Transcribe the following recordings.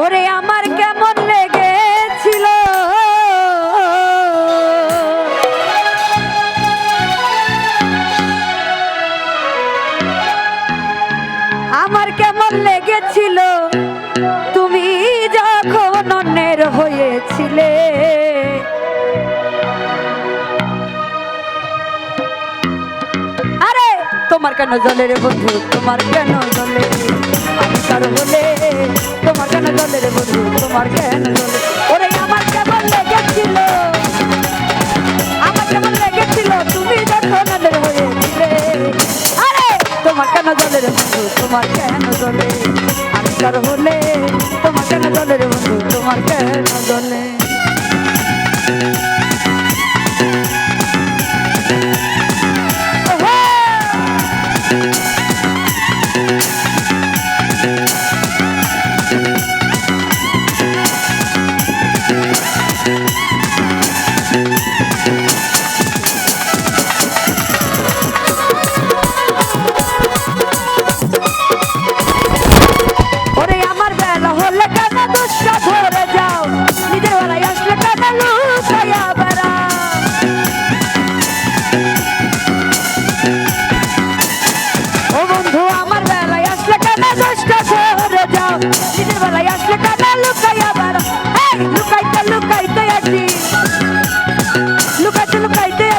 ওরে আমার কেমন লেগেছিল? আমার কেমন লেগেছিল? তুমি যখন অন্যের হয়েছিলে। তোমার কেন জলে রে বন্ধু? তোমার কেন জলে? আমি কার বলে তোমার কেন জলে রে বন্ধু? তোমার কেন জলে? ওরে, আমার কেমন লেগেছিল? আমার কেমন লেগেছিল? তুমি যখন আরে, তোমার কেন জলে রে বন্ধু? তোমার কেন জলে? আমি বলে তোমার কেন জলে রে বন্ধু? তোমার কেন জলে?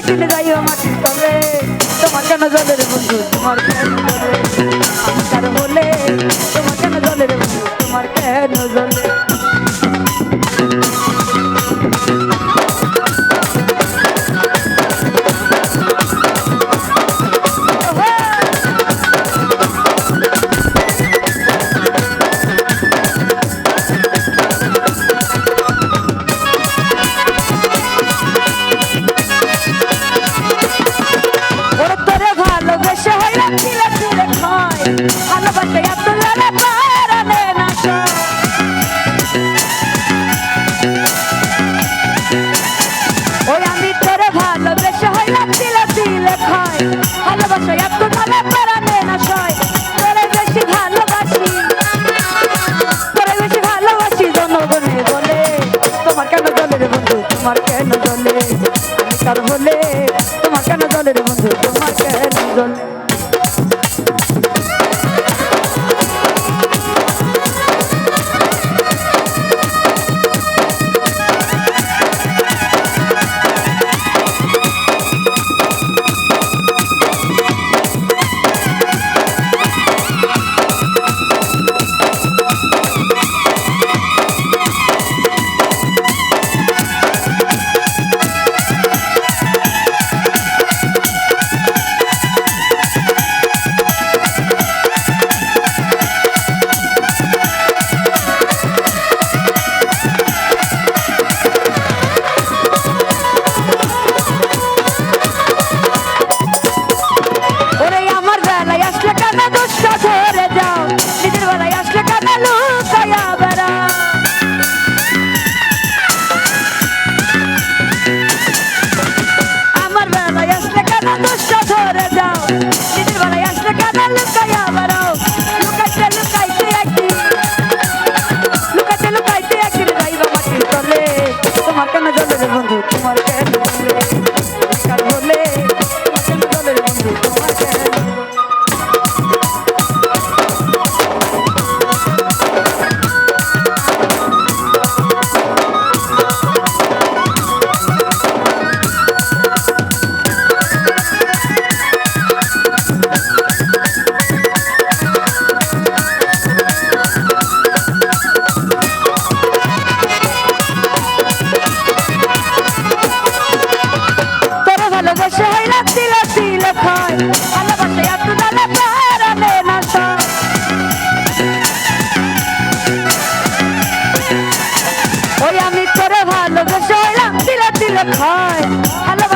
চলে যাইও মাটির তলে। তোমার কেন জলের বন্ধু? তোমার কেন জলে? বলে, তোমার কেন জলের বন্ধু? তোমার কেন জলে? no, no, no.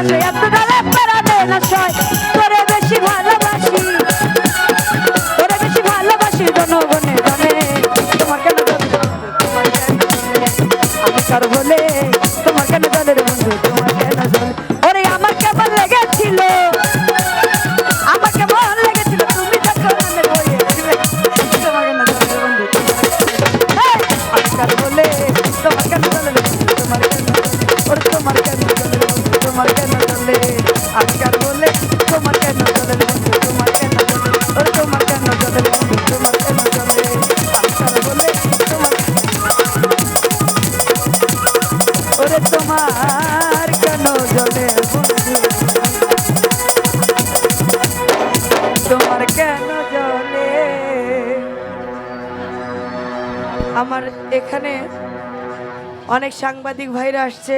soy a tu cabeza, pero te no soy. এখানে অনেক সাংবাদিক ভাইরা আসছে।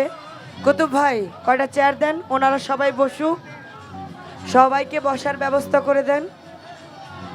কুতুব ভাই, কয়টা চেয়ার দেন? ওনারা সবাই বসুক। সবাইকে বসার ব্যবস্থা করে দেন।